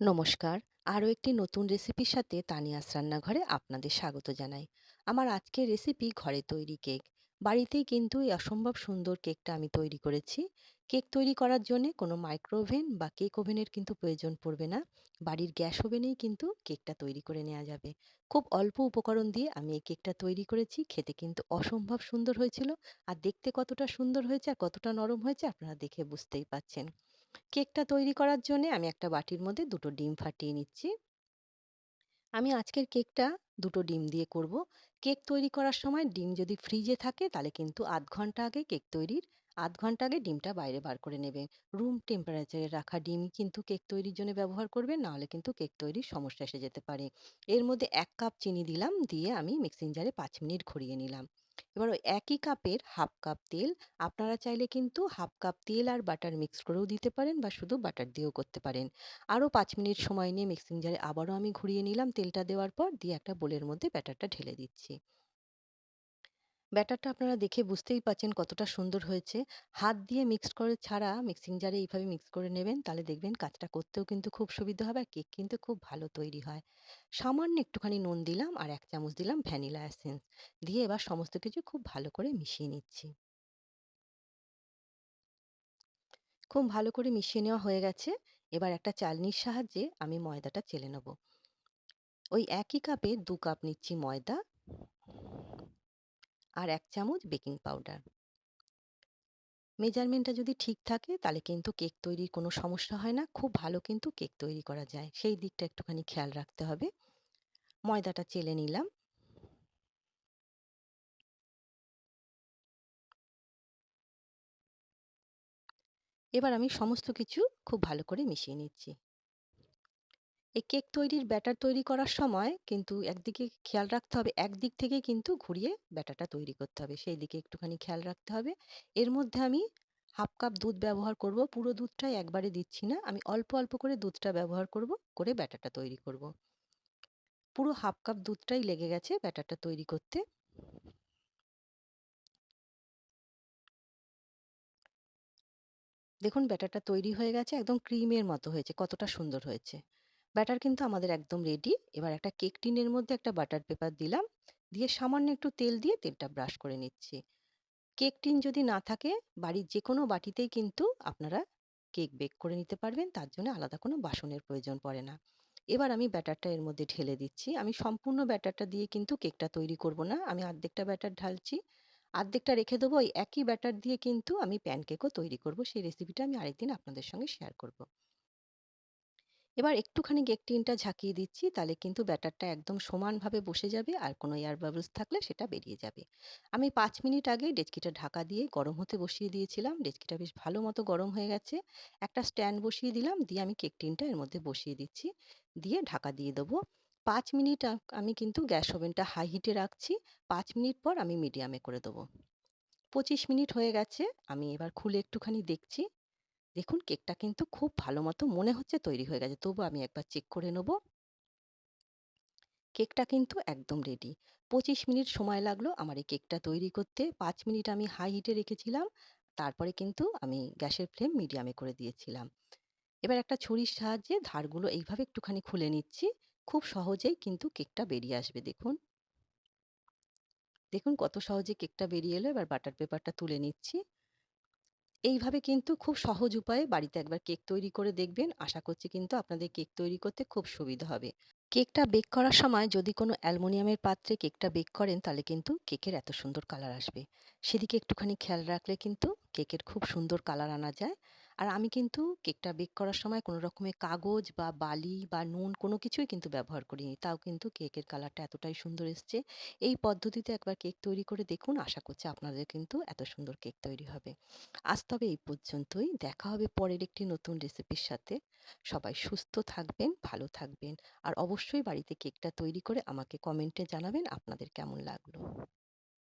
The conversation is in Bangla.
নমস্কার। আরও একটি নতুন রেসিপির সাথে তানিয়াস রান্নাঘরে আপনাদের স্বাগত জানাই। আমার আজকের রেসিপি ঘরে তৈরি কেক। বাড়িতেই কিন্তু এই অসম্ভব সুন্দর কেকটা আমি তৈরি করেছি। কেক তৈরি করার জন্য কোনো মাইক্রোওভেন বা কেক ওভেনের কিন্তু প্রয়োজন পড়বে না। বাড়ির গ্যাস ওভেনেই কিন্তু কেকটা তৈরি করে নেওয়া যাবে। খুব অল্প উপকরণ দিয়ে আমি এই কেকটা তৈরি করেছি। খেতে কিন্তু অসম্ভব সুন্দর হয়েছিল। আর দেখতে কতটা সুন্দর হয়েছে আর কতটা নরম হয়েছে আপনারা দেখে বুঝতেই পাচ্ছেন। কেকটা তৈরি করার জন্যে আমি একটা বাটির মধ্যে দুটো ডিম ফাটিয়ে নিচ্ছি। আমি আজকের কেকটা দুটো ডিম দিয়ে করব। কেক তৈরি করার সময় ডিম যদি ফ্রিজে থাকে তাহলে কিন্তু আধ ঘণ্টা আগে কেক তৈরির আধ ঘণ্টা আগে ডিমটা বাইরে বার করে নেবেন রুম টেম্পারেচারে রাখা ডিমই কিন্তু কেক তৈরির জন্য ব্যবহার করবেন নাহলে কিন্তু কেক তৈরির সমস্যা এসে যেতে পারে। এর মধ্যে এক কাপ চিনি দিলাম, দিয়ে আমি মিক্সিং জারে পাঁচ মিনিট ঘুরিয়ে নিলাম। এবার ওই একই কাপের হাফ কাপ তেল, আপনারা চাইলে কিন্তু হাফ কাপ তেল আর বাটার মিক্স করেও দিতে পারেন বা শুধু বাটার দিয়েও করতে পারেন। আরও পাঁচ মিনিট সময় নিয়ে মিক্সিং জারে আবারও আমি ঘুরিয়ে নিলাম তেলটা দেওয়ার পর দিয়ে একটা বোলের মধ্যে ব্যাটারটা ঢেলে দিচ্ছি। ব্যাটারটা আপনারা দেখে বুঝতেই পাচ্ছেন কতটা সুন্দর হয়েছে। হাত দিয়ে মিক্স করে ছাড়া মিক্সিং জারে এইভাবে মিক্স করে নেবেন, তাহলে দেখবেন কাজটা করতেও কিন্তু খুব সুবিধা হবে আর কেক কিন্তু খুব ভালো তৈরি হয়। সামান্য একটুখানি নুন দিলাম আর এক চামচ দিলাম ভ্যানিলা এসেন্স দিয়ে এবার সমস্ত কিছু খুব ভালো করে মিশিয়ে নিচ্ছি। খুব ভালো করে মিশিয়ে নেওয়া হয়ে গেছে। এবার একটা চালনির সাহায্যে আমি ময়দাটা চেলে নেব। ওই একই কাপে দু কাপ নিচ্ছি ময়দা আর এক চামচ বেকিং পাউডার। মেজারমেন্টটা যদি ঠিক থাকে, তাহলে কিন্তু কেক তৈরির কোনো সমস্যা হয় না। খুব ভালো কিন্তু কেক তৈরি করা যায়। সেই দিকটা একটুখানি খেয়াল রাখতে হবে। ময়দাটা চেলে নিলাম। এবার আমি সমস্ত কিছু খুব ভালো করে মিশিয়ে নিচ্ছি। এই কেক তৈরির ব্যাটার তৈরি করার সময় কিন্তু একদিকে খেয়াল রাখতে হবে, একদিক থেকে কিন্তু ঘুরিয়ে ব্যাটারটা তৈরি করতে হবে। সেই দিকে একটুখানি খেয়াল রাখতে হবে। এর মধ্যে আমি হাফ কাপ দুধ ব্যবহার করব। পুরো দুধটাই একবারে দিচ্ছি না। আমি অল্প অল্প করে দুধটা ব্যবহার করব, করে ব্যাটারটা তৈরি করব। পুরো হাফ কাপ দুধটাই লেগে গেছে ব্যাটারটা তৈরি করতে। দেখুন, ব্যাটারটা তৈরি হয়ে গেছে, একদম ক্রিমের মতো হয়েছে, কতটা সুন্দর হয়েছে। ব্যাটার কিন্তু আমাদের একদম রেডি। এবার একটা কেক টিনের মধ্যে একটা বাটার পেপার দিলাম। দিয়ে সামান্য একটু তেল দিয়ে তেলটা ব্রাশ করে নিচ্ছি। কেক টিন যদি না থাকে, বাড়ির যে কোনো বাটিতেই কিন্তু আপনারা কেক বেক করে নিতে পারবেন। তার জন্য আলাদা কোনো বাসনের প্রয়োজন পড়ে না। এবার আমি ব্যাটারটা এর মধ্যে ঢেলে দিচ্ছি। আমি সম্পূর্ণ ব্যাটারটা দিয়ে কিন্তু কেকটা তৈরি করব না। আমি অর্ধেকটা ব্যাটার ঢালছি। অর্ধেকটা রেখে দেবো ওই একই ব্যাটার দিয়ে কিন্তু আমি প্যানকেকও তৈরি করব। সেই রেসিপিটা আমি আরেকদিন আপনাদের সঙ্গে শেয়ার করব। এবার একটুখানি কেক টিনটা ঝাঁকিয়ে দিচ্ছি, তাহলে কিন্তু ব্যাটারটা একদম সমানভাবে বসে যাবে আর কোনো এয়ার বাবলস থাকলে সেটা বেরিয়ে যাবে। আমি পাঁচ মিনিট আগে ডেচকিটা ঢাকা দিয়ে গরম হতে বসিয়ে দিয়েছিলাম, ডেচকিটা বেশ ভালো মতো গরম হয়ে গেছে। একটা স্ট্যান্ড বসিয়ে দিলাম, দিয়ে আমি কেক টিনটা এর মধ্যে বসিয়ে দিচ্ছি, দিয়ে ঢাকা দিয়ে দেবো। পাঁচ মিনিট আমি কিন্তু গ্যাস ওভেনটা হাই হিটে রাখছি, পাঁচ মিনিট পর আমি মিডিয়ামে করে দেবো। পঁচিশ মিনিট হয়ে গেছে, আমি এবার খুলে একটুখানি দেখছি। দেখুন, কেকটা কিন্তু খুব ভালো মতো মনে হচ্ছে তৈরি হয়ে গেছে। তবু আমি একবার চেক করে নেব। কেকটা কিন্তু একদম রেডি পঁচিশ মিনিট সময় লাগল আমার এই কেকটা তৈরি করতে। পাঁচ মিনিট আমি হাই হিটে রেখেছিলাম। তারপরে কিন্তু আমি গ্যাসের ফ্লেম মিডিয়ামে করে দিয়েছিলাম। এবার একটা ছুরির সাহায্যে ধারগুলো এইভাবে একটুখানি খুলে নিচ্ছি। খুব সহজেই কিন্তু কেকটা বেরিয়ে আসবে, দেখুন। দেখুন কত সহজে কেকটা বেরিয়ে এলো। এবার বাটার পেপারটা তুলে নিচ্ছি। এইভাবে কিন্তু খুব সহজ উপায়ে বাড়িতে একবার কেক তৈরি করে দেখবেন। আশা করছি কিন্তু আপনাদের কেক তৈরি করতে খুব সুবিধা হবে। কেকটা বেক করার সময় যদি কোনো অ্যালমোনিয়ামের পাত্রে কেকটা বেক করেন, তাহলে কিন্তু কেকের এত সুন্দর কালার আসবে। সেদিকে একটুখানি খেয়াল রাখলে কিন্তু কেকের খুব সুন্দর কালার আনা যায়। আর আমি কিন্তু কেকটা বেক করার সময় কোনো রকমের কাগজ বা বালি বা নুন কোনো কিছুই কিন্তু ব্যবহার করিনি। তাও কিন্তু কেকের কালারটা এতটাই সুন্দর এসছে। এই পদ্ধতিতে একবার কেক তৈরি করে দেখুন। আশা করছি আপনাদের কিন্তু এত সুন্দর কেক তৈরি হবে। আজ তবে এই পর্যন্তই। দেখা হবে পরের একটি নতুন রেসিপির সাথে। সবাই সুস্থ থাকবেন, ভালো থাকবেন। আর অবশ্যই বাড়িতে কেকটা তৈরি করে আমাকে কমেন্টে জানাবেন আপনাদের কেমন লাগল।